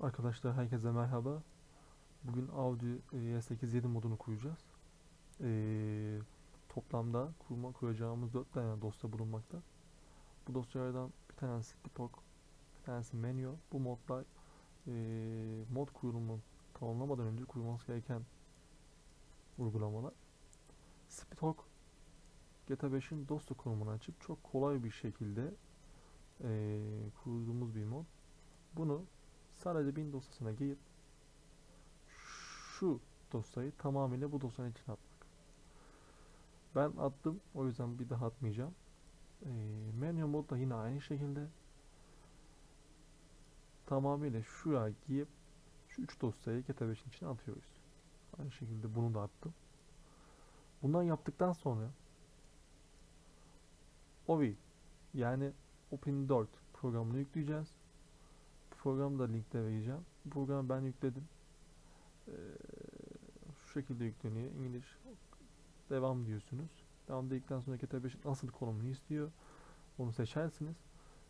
Arkadaşlar herkese merhaba. Bugün Audi E8 modunu kuracağız. Ee, toplamda kurma kuracağımız 4 tane dosya bulunmakta. Bu dosyalardan bir tanesi Tipok, bir tanesi Menü. Bu modlar ee, mod kurulumu tamamlamadan önce kurulması gereken uygulamalar. Spitok GTA 5'in dosya konumunu açıp çok kolay bir şekilde ee, kurduğumuz bir mod. Bunu sadece bin dosyasına girip şu dosyayı tamamıyla bu dosyanın içine atmak. Ben attım o yüzden bir daha atmayacağım. Ee, menü mod da yine aynı şekilde tamamıyla şuraya girip şu üç dosyayı GTA 5'in içine atıyoruz. Aynı şekilde bunu da attım. Bundan yaptıktan sonra OVI yani Open 4 programını yükleyeceğiz. Programı da linkte vereceğim. Bu programı ben yükledim. Ee, şu şekilde yükleniyor. İngiliz devam diyorsunuz. Devam dedikten sonra GTA 5'in asıl konumunu istiyor. Onu seçersiniz.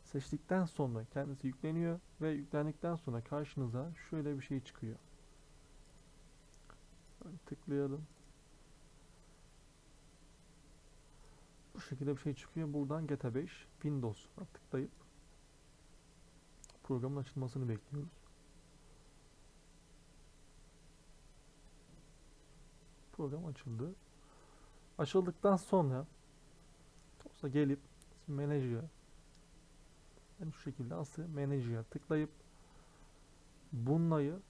Seçtikten sonra kendisi yükleniyor ve yüklendikten sonra karşınıza şöyle bir şey çıkıyor. Tıklayalım. Bu şekilde bir şey çıkıyor. Buradan GTA 5 Windows'a tıklayıp programın açılmasını bekliyoruz. Program açıldı. Açıldıktan sonra dosya gelip Manager'a yani şu şekilde asıl Manager'a tıklayıp bunlayı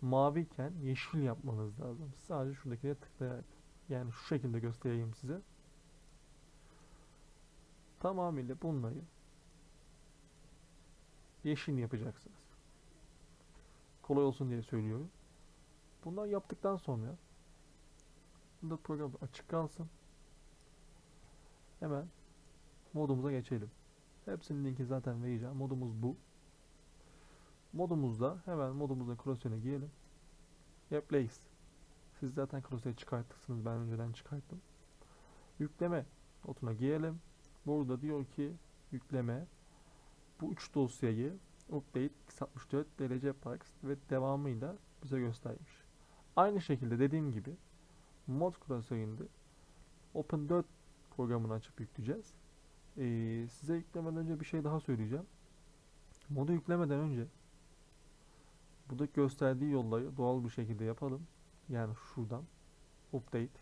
maviyken yeşil yapmanız lazım. Sadece şuradakine tıklayarak. Yani şu şekilde göstereyim size. Tamamıyla bunlayı yeşil yapacaksınız. Kolay olsun diye söylüyorum. Bunları yaptıktan sonra burada program açık kalsın. Hemen modumuza geçelim. Hepsinin linki zaten vereceğim. Modumuz bu. Modumuzda hemen modumuzun klasörüne girelim. Replace. Siz zaten klasörü çıkarttırsınız. Ben önceden çıkarttım. Yükleme notuna girelim. Burada diyor ki yükleme bu üç dosyayı update x64 derece parks ve devamıyla bize göstermiş. Aynı şekilde dediğim gibi mod klasöründe Open 4 programını açıp yükleyeceğiz. Ee, size yüklemeden önce bir şey daha söyleyeceğim. Modu yüklemeden önce buradaki gösterdiği yolları doğal bir şekilde yapalım. Yani şuradan update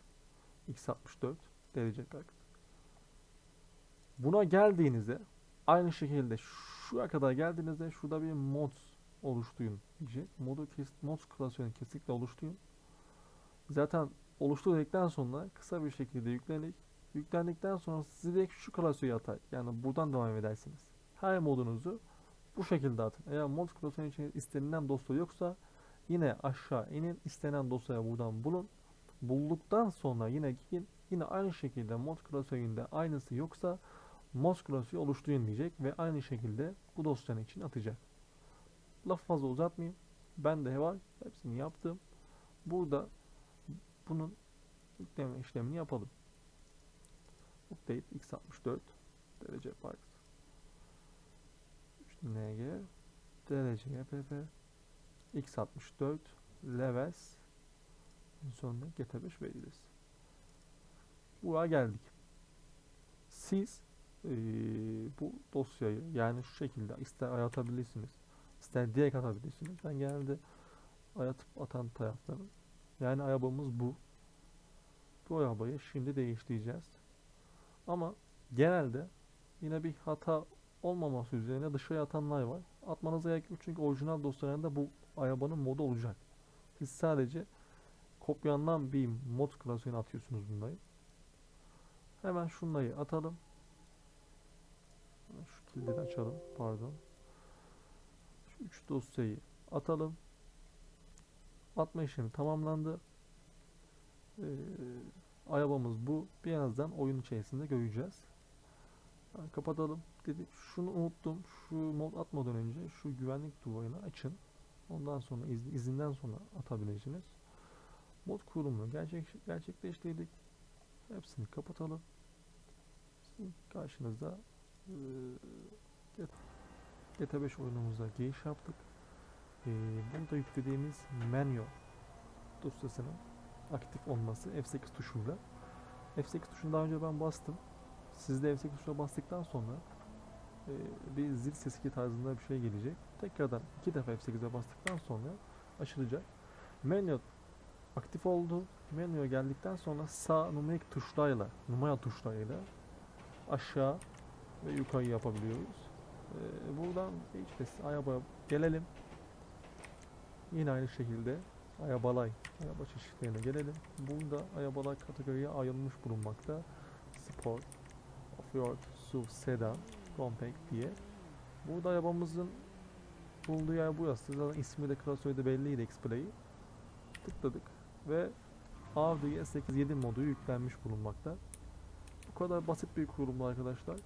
x64 derece parks. Buna geldiğinizde aynı şekilde şuraya kadar geldiğinizde şurada bir mod oluşturun diyecek. Modu kes, mod klasörünü kesinlikle oluşturun. Zaten oluşturduktan sonra kısa bir şekilde yüklenik. Yüklendikten sonra sizi direkt şu klasöre atar. Yani buradan devam edersiniz. Her modunuzu bu şekilde atın. Eğer mod klasörünün içinde istenilen dosya yoksa yine aşağı inin istenen dosyaya buradan bulun. Bulduktan sonra yine gidin. Yine aynı şekilde mod klasöründe aynısı yoksa mod klasörü oluşturun diyecek ve aynı şekilde bu dosyanın için atacak. Lafı fazla uzatmayayım. Ben de var. Hepsini yaptım. Burada bunun yükleme işlemini yapalım. Update x64 derece parks NG derece YPP x64 levels sonra GT5 veririz. Buraya geldik. Siz eee, bu dosyayı yani şu şekilde ister ayatabilirsiniz ister direkt atabilirsiniz. Ben genelde ayatıp atan taraftarım. Yani arabamız bu. Bu arabayı şimdi değiştireceğiz. Ama genelde yine bir hata olmaması üzerine dışarıya atanlar var. Atmanıza gerek yok çünkü orijinal dosyalarında bu arabanın modu olacak. Siz sadece kopyalanan bir mod klasörüne atıyorsunuz bunları. Hemen şunları atalım. Şu kilidi açalım. Pardon. Şu üç dosyayı atalım. Atma işlemi tamamlandı. Ee, arabamız bu. Birazdan oyun içerisinde göreceğiz. Ha, kapatalım. Dedi, şunu unuttum. Şu mod atmadan önce şu güvenlik duvarını açın. Ondan sonra iz, izinden sonra atabileceğiniz. Mod kurulumunu gerçek, gerçekleştirdik. Hepsini kapatalım. Sizin karşınızda GTA 5 oyunumuza giriş yaptık. Ee, burada yüklediğimiz menü dosyasının aktif olması F8 tuşuyla. F8 tuşunu daha önce ben bastım. Siz de F8 tuşuna bastıktan sonra e, bir zil sesi tarzında bir şey gelecek. Tekrardan iki defa F8'e bastıktan sonra açılacak. Menü aktif oldu. Menüye geldikten sonra sağ numarik tuşlarla, numara tuşlarıyla aşağı ve yukarı yapabiliyoruz. Ee, buradan HPS araba gelelim. Yine aynı şekilde arabalar, araba çeşitlerine gelelim. Burada arabalar kategoriye ayrılmış bulunmakta. Sport, Offroad, SUV, Sedan, Compact diye. Burada arabamızın bulunduğu yer burası. Zaten ismi de klasörü de belliydi X-Play'i. Tıkladık ve Audi S8 modu yüklenmiş bulunmakta. Bu kadar basit bir kurulum arkadaşlar.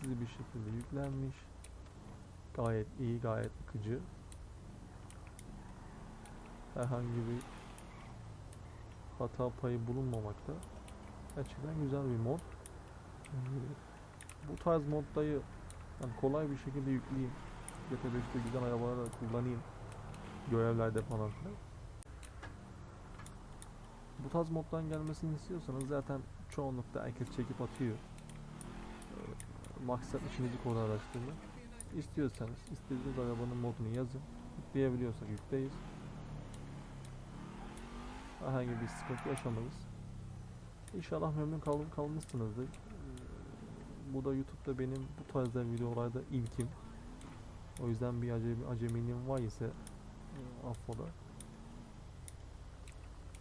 Eksiksiz bir şekilde yüklenmiş. Gayet iyi, gayet akıcı. Herhangi bir hata payı bulunmamakta. Gerçekten güzel bir mod. Bu tarz moddayı yani kolay bir şekilde yükleyeyim. GT5'te güzel arabalarla kullanayım. Görevlerde falan filan. Bu tarz moddan gelmesini istiyorsanız zaten çoğunlukta herkes çekip atıyor. Maksat işinizi kolaylaştırmak. İstiyorsanız istediğiniz arabanın modunu yazın. Yükleyebiliyorsak yükleyiz. Herhangi bir sıkıntı yaşamayız. İnşallah memnun kal kalmışsınızdır. Bu da YouTube'da benim bu tarzda videolarda ilkim. O yüzden bir acemi, acemiliğim var ise e, affola.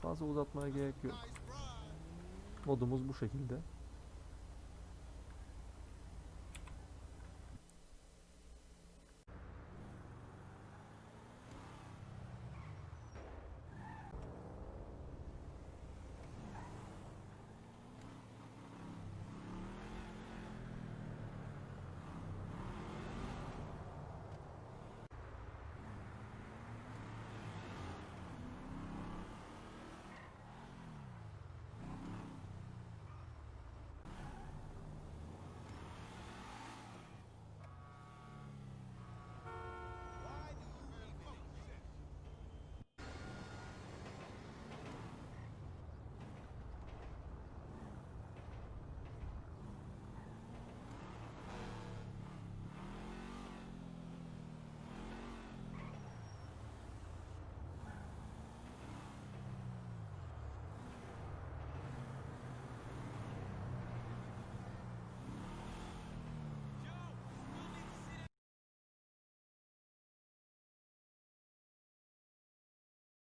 Fazla uzatmaya gerek yok. Modumuz bu şekilde.